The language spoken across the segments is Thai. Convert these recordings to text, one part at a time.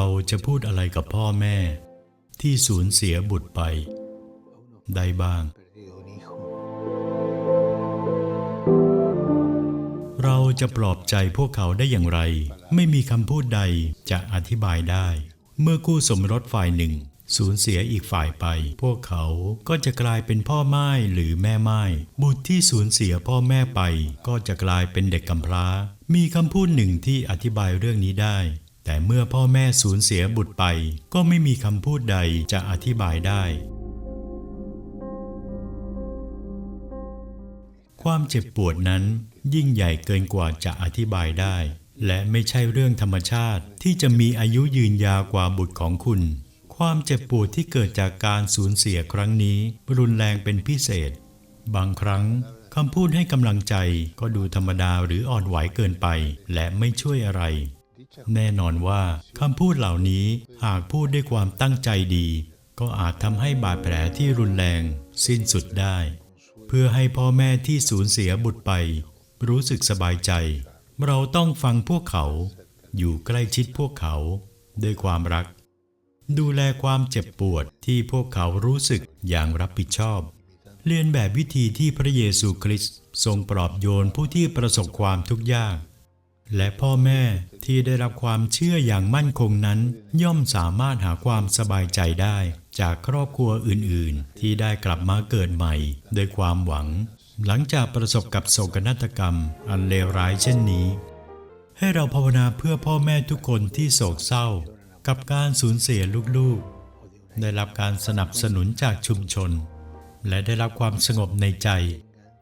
เราจะพูดอะไรกับพ่อแม่ ที่สูญเสียบุตรไป ได้บ้าง เราจะปลอบใจพวกเขาได้อย่างไร ไม่มีคำพูดใดจะอธิบายได้ เมื่อคู่สมรสฝ่ายหนึ่ง สูญเสียอีกฝ่ายไป พวกเขาก็จะกลายเป็นพ่อไม้หรือแม่ไม้บุตรที่สูญเสียพ่อแม่ไป ก็จะกลายเป็นเด็กกำพร้า มีคำพูดหนึ่งที่อธิบายเรื่องนี้ได้ แต่เมื่อพ่อแม่สูญเสียบุตรไป ก็ไม่มีคำพูดใดจะอธิบายได้ ความเจ็บปวดนั้นยิ่งใหญ่เกินกว่าจะอธิบายได้ และไม่ใช่เรื่องธรรมชาติที่จะมีอายุยืนยาวกว่าบุตรของคุณ ความเจ็บปวดที่เกิดจากการสูญเสียครั้งนี้ รุนแรงเป็นพิเศษ บางครั้งคำพูดให้กำลังใจก็ดูธรรมดาหรืออ่อนไหวเกินไป และไม่ช่วยอะไร แน่นอนว่าคำพูดเหล่านี้หากพูดด้วยความตั้งใจดี ก็อาจทำให้บาดแผลที่รุนแรงสิ้นสุดได้ เพื่อให้พ่อแม่ที่สูญเสียบุตรไป รู้สึกสบายใจ เราต้องฟังพวกเขา อยู่ใกล้ชิดพวกเขา ด้วยความรัก ดูแลความเจ็บปวดที่พวกเขารู้สึกอย่างรับผิดชอบเรียนแบบวิธีที่พระเยซูคริสต์ทรงปลอบโยนผู้ที่ประสบความทุกข์ยาก และพ่อแม่ที่ได้รับความเชื่ออย่างมั่นคงนั้น ย่อมสามารถหาความสบายใจได้ จากครอบครัวอื่นๆ ที่ได้กลับมาเกิดใหม่ด้วยความหวัง หลังจากประสบกับโศกนาฏกรรม อันเลวร้ายเช่นนี้ ให้เราภาวนาเพื่อพ่อแม่ทุกคนที่โศกเศร้า กับการสูญเสียลูกๆ ได้รับการสนับสนุนจากชุมชน และได้รับความสงบในใจ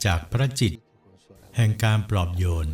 จากพระจิต แห่งการปลอบโยน